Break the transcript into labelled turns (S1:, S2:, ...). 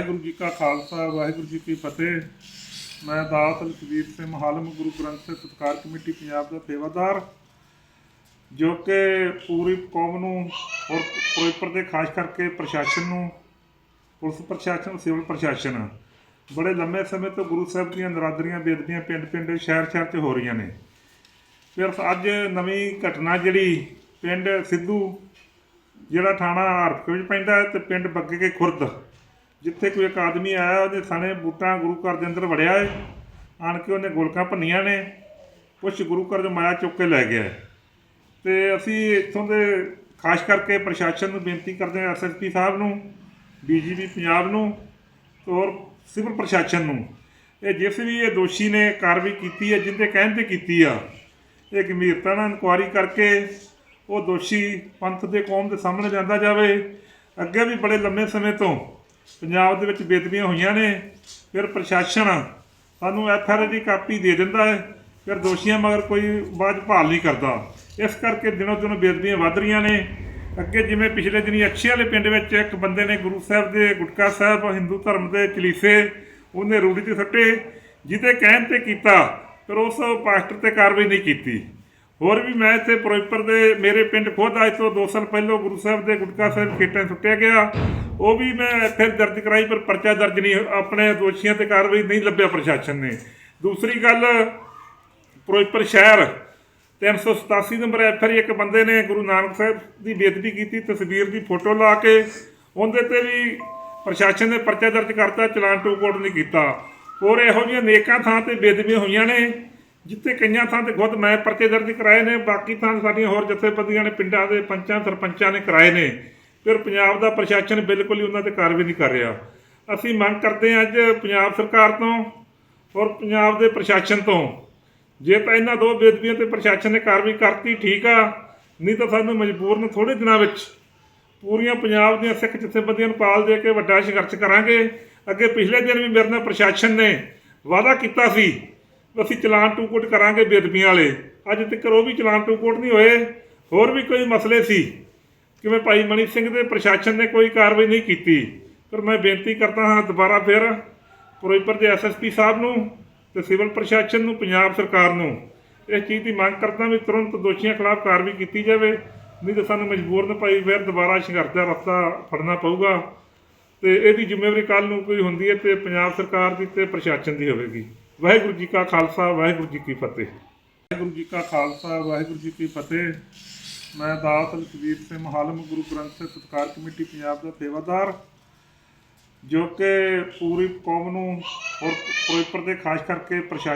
S1: ਵਾਹਿਗੁਰੂ ਜੀ ਕਾ ਖਾਲਸਾ, ਵਾਹਿਗੁਰੂ ਜੀ ਕੀ ਫਤਿਹ। ਮੈਂ ਦਾਤ ਲਖਵੀਰ ਸਿੰਘ ਮਹਾਲਮ, ਗੁਰੂ ਗ੍ਰੰਥ ਸਾਹਿਬ ਸਤਕਾਰ ਕਮੇਟੀ ਪੰਜਾਬ ਦਾ ਸੇਵਾਦਾਰ, ਜੋ ਕਿ ਪੂਰੀ ਕੌਮ ਨੂੰ ਔਰ ਫਿਰੋਜ਼ਪੁਰ ਦੇ ਖਾਸ ਕਰਕੇ ਪ੍ਰਸ਼ਾਸਨ ਨੂੰ, ਪੁਲਿਸ ਪ੍ਰਸ਼ਾਸਨ, ਸਿਵਲ ਪ੍ਰਸ਼ਾਸਨ, ਬੜੇ ਲੰਮੇ ਸਮੇਂ ਤੋਂ ਗੁਰੂ ਸਾਹਿਬ ਦੀਆਂ ਨਰਾਦਰੀਆਂ ਬੇਦਬੀਆਂ ਪਿੰਡ-ਪਿੰਡ ਸ਼ਹਿਰ-ਸ਼ਹਿਰ 'ਚ ਹੋ ਰਹੀਆਂ ਨੇ। ਫਿਰ ਅੱਜ ਨਵੀਂ ਘਟਨਾ ਜਿਹੜੀ ਪਿੰਡ ਸਿੱਧੂ, ਜਿਹੜਾ ਥਾਣਾ ਹਰਪਕੇ ਵਿੱਚ ਪੈਂਦਾ ਹੈ ਤੇ ਪਿੰਡ ਬੱਗੇ ਕੇ ਖੁਰਦ ਜਿੱਥੇ ਕੋਈ ਇੱਕ ਆਦਮੀ ਆਇਆ, ਉਹਦੇ ਸਾਨੇ ਬੂਟਾਂ ਗੁਰੂ ਘਰ ਦੇ ਅੰਦਰ ਵੜਿਆ ਏ। ਆਣ ਕੇ ਉਹਨੇ ਗੋਲਕਾਂ ਭੰਨੀਆਂ ਨੇ, ਕੁਛ ਗੁਰੂ ਘਰ ਦੇ ਮਾਇਆ ਚੁੱਕ ਕੇ ਲੈ ਗਿਆ ਹੈ। ਤੇ ਅਸੀਂ ਇੱਥੋਂ ਦੇ, ਖਾਸ ਕਰਕੇ ਪ੍ਰਸ਼ਾਸਨ ਨੂੰ ਬੇਨਤੀ ਕਰਦੇ ਹਾਂ ਐਸਐਸਪੀ ਸਾਹਿਬ ਨੂੰ ਡੀਜੀਪੀ ਪੰਜਾਬ ਨੂੰ, ਔਰ ਸਿਵਲ ਪ੍ਰਸ਼ਾਸਨ ਨੂੰ। ਇਹ ਜਿਸ ਵੀ ਇਹ ਦੋਸ਼ੀ ਨੇ ਕਾਰਵਾਈ ਕੀਤੀ ਹੈ, ਜਿੰਦੇ ਕਹਿਣ ਤੇ ਕੀਤੀ ਆ, ਇਹ ਗੰਭੀਰਤਾ ਨਾਲ ਇਨਕੁਆਰੀ ਕਰਕੇ ਉਹ ਦੋਸ਼ੀ ਪੰਥ ਦੇ ਕੌਮ ਦੇ ਸਾਹਮਣੇ ਜਾਂਦਾ ਜਾਵੇ। ਅੱਗੇ ਵੀ ਬੜੇ ਲੰਮੇ ਸਮੇਂ ਤੋਂ ਪੰਜਾਬ ਦੇ ਵਿੱਚ ਬੇਦਬੀਆਂ ਹੋਈਆਂ ਨੇ, ਫਿਰ ਪ੍ਰਸ਼ਾਸਨ ਸਾਨੂੰ ਐਫਆਰਆਈ ਦੀ ਕਾਪੀ ਦੇ ਦਿੰਦਾ ਹੈ, ਫਿਰ ਦੋਸ਼ੀਆਂ ਮਗਰ ਕੋਈ ਬਾਅਦ ਭਾਲ ਨਹੀਂ ਕਰਦਾ। ਇਸ ਕਰਕੇ ਦਿਨੋਂ ਦਿਨ ਬੇਦਬੀਆਂ ਵੱਧ ਰਹੀਆਂ ਨੇ। ਅੱਗੇ ਜਿਵੇਂ ਪਿਛਲੇ ਦਿਨੀ ਅੱਛੇ ਵਾਲੇ ਪਿੰਡ ਵਿੱਚ ਇੱਕ ਬੰਦੇ ਨੇ ਗੁਰੂ ਸਾਹਿਬ ਦੇ ਗੁਟਕਾ ਸਾਹਿਬ, ਹਿੰਦੂ ਧਰਮ ਦੇ ਚਲੀਸੇ ਉਹਨੇ ਰੂੜੀ ਤੇ ਸੱਟੇ, ਜਿਹਦੇ ਕਹਿਣ ਤੇ ਕੀਤਾ ਫਿਰ ਉਸ ਪਾਸਟਰ ਤੇ ਕਾਰਵਾਈ ਨਹੀਂ ਕੀਤੀ। ਹੋਰ ਵੀ ਮੈਂ ਇੱਥੇ ਫਿਰੋਜ਼ਪੁਰ ਦੇ ਮੇਰੇ ਪਿੰਡ ਖੁਦ ਅੱਜ ਤੋਂ 2 ਸਾਲ ਪਹਿਲਾਂ ਗੁਰੂ ਸਾਹਿਬ ਦੇ ਗੁਟਕਾ ਸਾਹਿਬ ਖੇਤਾਂ ਸੁੱਟਿਆ ਗਿਆ। ਉਹ ਵੀ ਮੈਂ ਫਿਰ ਦਰਜ ਕਰਾਈ, ਪਰ ਪਰਚਾ ਦਰਜ ਨਹੀਂ, ਆਪਣੇ ਦੋਸ਼ੀਆਂ ਤੇ ਕਾਰਵਾਈ ਨਹੀਂ ਲੱਭਿਆ ਪ੍ਰਸ਼ਾਸਨ ਨੇ। ਦੂਸਰੀ ਗੱਲ, ਫਿਰੋਜ਼ਪੁਰ ਸ਼ਹਿਰ 387 ਨੰਬਰ ਐਫਆਈ ਇੱਕ ਬੰਦੇ ਨੇ ਗੁਰੂ ਨਾਨਕ ਸਾਹਿਬ ਦੀ ਬੇਅਦਬੀ ਕੀਤੀ, ਤਸਵੀਰ ਦੀ ਫੋਟੋ ਲਾ ਕੇ ਉਹਦੇ ਤੇ ਵੀ ਪ੍ਰਸ਼ਾਸਨ ਨੇ ਪਰਚਾ ਦਰਜ ਕਰਤਾ, ਚਲਾਨ ਟੂ ਕੋਡ ਨਹੀਂ ਕੀਤਾ। ਹੋਰ ਇਹੋ ਜਿਹੀਆਂ ਨੇਕਾਂ ਥਾਂ ਤੇ ਬੇਦਬੀਆਂ ਹੋਈਆਂ ਨੇ, ਜਿੱਥੇ ਕਈਆਂ ਥਾਂ ਤੇ ਖੁਦ ਮੈਂ ਪਰਚੇ ਦਰਜ ਕਰਾਏ ਨੇ, ਬਾਕੀ ਥਾਂ ਸਾਡੀਆਂ ਹੋਰ ਜਥੇਬੰਦੀਆਂ ਨੇ, ਪਿੰਡਾਂ ਦੇ ਪੰਚਾਂ, ਸਰਪੰਚਾਂ ਨੇ ਕਰਾਏ ਨੇ। ਫਿਰ ਪੰਜਾਬ ਦਾ ਪ੍ਰਸ਼ਾਸਨ ਬਿਲਕੁਲ ਹੀ ਉਹਨਾਂ ਤੇ ਕਾਰਵਾਈ ਨਹੀਂ ਕਰ ਰਿਹਾ। ਅਸੀਂ ਮੰਗ ਕਰਦੇ ਹਾਂ ਅੱਜ ਪੰਜਾਬ ਸਰਕਾਰ ਤੋਂ ਔਰ ਪੰਜਾਬ ਦੇ ਪ੍ਰਸ਼ਾਸਨ ਤੋਂ, ਜੇ ਤਾਂ ਇਹਨਾਂ ਦੋ ਬੇਦਬੀਆਂ ਤੇ ਪ੍ਰਸ਼ਾਸਨ ਨੇ ਕਾਰਵਾਈ ਕਰਤੀ, ਠੀਕ ਆ, ਨਹੀਂ ਤਾਂ ਸਾਨੂੰ ਮਜਬੂਰਨ ਥੋੜੇ ਦਿਨਾਂ ਵਿੱਚ ਪੂਰੀਆਂ ਪੰਜਾਬ ਦੀਆਂ ਸਿੱਖ ਜਥੇਬੰਦੀਆਂ ਨੂੰ ਪਾਲ ਦੇ ਕੇ ਵੱਡਾ ਸੰਘਰਸ਼ ਕਰਾਂਗੇ। ਅੱਗੇ ਪਿਛਲੇ ਦਿਨ ਵੀ ਮੇਰੇ ਨਾਲ ਪ੍ਰਸ਼ਾਸਨ ਨੇ ਵਾਅਦਾ ਕੀਤਾ ਸੀ, ਅਸੀਂ ਚਲਾਨ ਟੂ ਕੋਟ ਕਰਾਂਗੇ ਬੇਦਬੀਆਂ ਵਾਲੇ। ਅੱਜ ਤੱਕ ਉਹ ਵੀ ਚਲਾਨ ਟੂ ਕੋਟ ਨਹੀਂ ਹੋਏ, ਹੋਰ ਵੀ ਕੋਈ ਮਸਲੇ ਸੀ। ਕਿਵੇਂ ਭਾਈ ਮਨੀ ਸਿੰਘ ਦੇ ਪ੍ਰਸ਼ਾਸਨ ਨੇ ਕੋਈ ਕਾਰਵਾਈ ਨਹੀਂ ਕੀਤੀ। ਪਰ ਮੈਂ ਬੇਨਤੀ ਕਰਦਾ ਹਾਂ ਦੁਬਾਰਾ ਫਿਰ ਫਿਰੋਜ਼ਪੁਰ ਦੇ ਐਸਐਸਪੀ ਸਾਹਿਬ ਨੂੰ ਤੇ ਸਿਵਲ ਪ੍ਰਸ਼ਾਸਨ ਨੂੰ, ਪੰਜਾਬ ਸਰਕਾਰ ਨੂੰ ਇਸ ਚੀਜ਼ ਦੀ ਮੰਗ ਕਰਦਾ ਵੀ ਤੁਰੰਤ ਦੋਸ਼ੀਆਂ ਖਿਲਾਫ ਕਾਰਵਾਈ ਕੀਤੀ ਜਾਵੇ। ਨਹੀਂ ਤਾਂ ਸਾਨੂੰ ਮਜਬੂਰਨ ਭਾਈ ਫਿਰ ਦੁਬਾਰਾ ਸੰਘਰਸ਼ ਦਾ ਰਸਤਾ ਫੜਨਾ ਪਊਗਾ ਤੇ ਇਹਦੀ ਜ਼ਿੰਮੇਵਾਰੀ ਕੱਲ ਨੂੰ ਕੋਈ ਹੁੰਦੀ ਹੈ ਤੇ ਪੰਜਾਬ ਸਰਕਾਰ ਦੀ ਤੇ ਪ੍ਰਸ਼ਾਸਨ ਦੀ ਹੋਵੇਗੀ। ਵਾਹਿਗੁਰੂ ਜੀ ਕਾ ਖਾਲਸਾ, ਵਾਹਿਗੁਰੂ ਜੀ ਕੀ ਫਤਿਹ। ਵਾਹਿਗੁਰੂ ਜੀ ਕਾ ਖਾਲਸਾ, ਵਾਹਿਗੁਰੂ ਜੀ ਕੀ ਫਤਿਹ। ਮੈਂ ਦਾਸ ਲਖਵੀਰ ਸਿੰਘ ਹਾਲਮ ਗੁਰੂ ਗ੍ਰੰਥ ਸਾਹਿਬ ਸਤਕਾਰ ਕਮੇਟੀ ਪੰਜਾਬ ਦਾ ਸੇਵਾਦਾਰ, ਜੋ ਕਿ ਪੂਰੀ ਕੌਮ ਨੂੰ ਔਰ ਫਿਰੋਜ਼ਪੁਰ ਦੇ ਖਾਸ ਕਰਕੇ ਪ੍ਰਸ਼ਾਸਨ